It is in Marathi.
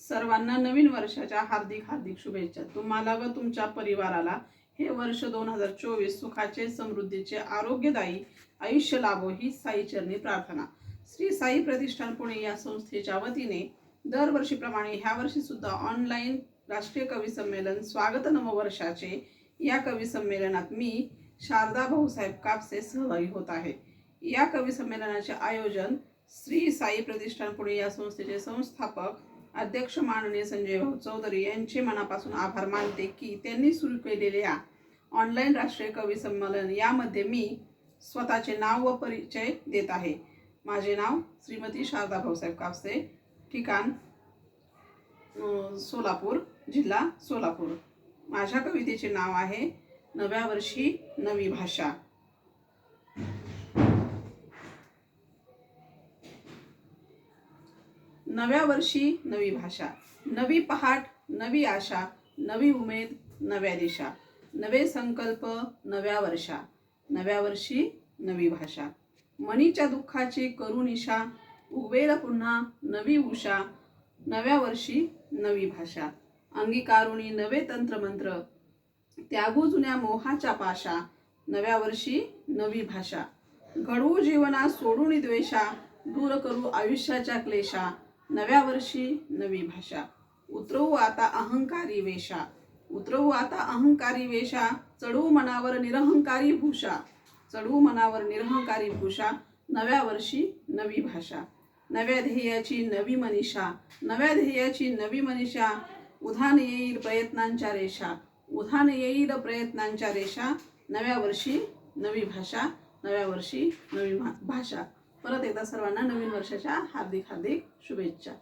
सर्वांना नवीन वर्षाच्या हार्दिक हार्दिक शुभेच्छा. तुम्हाला व तुमच्या परिवाराला हे वर्ष दोन हजार चोवीस सुखाचे समृद्धीचे आरोग्यदायी आयुष्य लाभो ही साई चरणी प्रार्थना. श्री साई प्रतिष्ठान पुणे या संस्थेच्या वतीने दरवर्षीप्रमाणे ह्या वर्षी सुद्धा ऑनलाईन राष्ट्रीय कवी संमेलन स्वागत नववर्षाचे या कवी संमेलनात मी शारदा भाऊसाहेब कापसे सहभागी होत आहे. या कवी संमेलनाचे आयोजन श्री साई प्रतिष्ठान पुणे या संस्थेचे संस्थापक अध्यक्ष माननीय संजय भाऊ चौधरी यांचे मनापासून आभार मानते की त्यांनी सुरू केलेल्या ऑनलाईन राष्ट्रीय कवी संमेलन यामध्ये मी स्वतःचे नाव व परिचय देत आहे. माझे नाव श्रीमती शारदा भाऊसाहेब कापसे ठिकाण सोलापूर जिल्हा सोलापूर. माझ्या कवितेचे नाव आहे नव्या वर्षी नवी भाषा. नव्या वर्षी नवी भाषा नवी पहाट नवी आशा नवी उमेद नव्या दिशा नवे संकल्प नव्या वर्षा नव्या वर्षी नवी भाषा. मणीच्या दुःखाची करुनिशा उगवेल पुन्हा नवी उषा नव्या वर्षी नवी भाषा. अंगीकारुणी नवे तंत्रमंत्र त्यागू जुन्या मोहाच्या पाशा नव्या वर्षी नवी भाषा. घडवू जीवना सोडून द्वेषा दूर करू आयुष्याच्या क्लेशा नव्या वर्षी नवी भाषा. उतरवू आता अहंकारी वेशा उतरवू आता अहंकारी वेशा चढवू मनावर निरहंकारी भूषा. चढवू मनावर निरहंकारी भूषा. नव्या वर्षी नवी भाषा. नव्या ध्येयाची नवी मनीषा. नव्या ध्येयाची नवी मनीषा. उधान येईल प्रयत्नांच्या रेषा. उधान येईल प्रयत्नांच्या रेषा. नव्या वर्षी नवी भाषा. नव्या वर्षी नवी भा- भाषा. परत एकदा सर्वांना नवीन वर्षाच्या हार्दिक हार्दिक शुभेच्छा.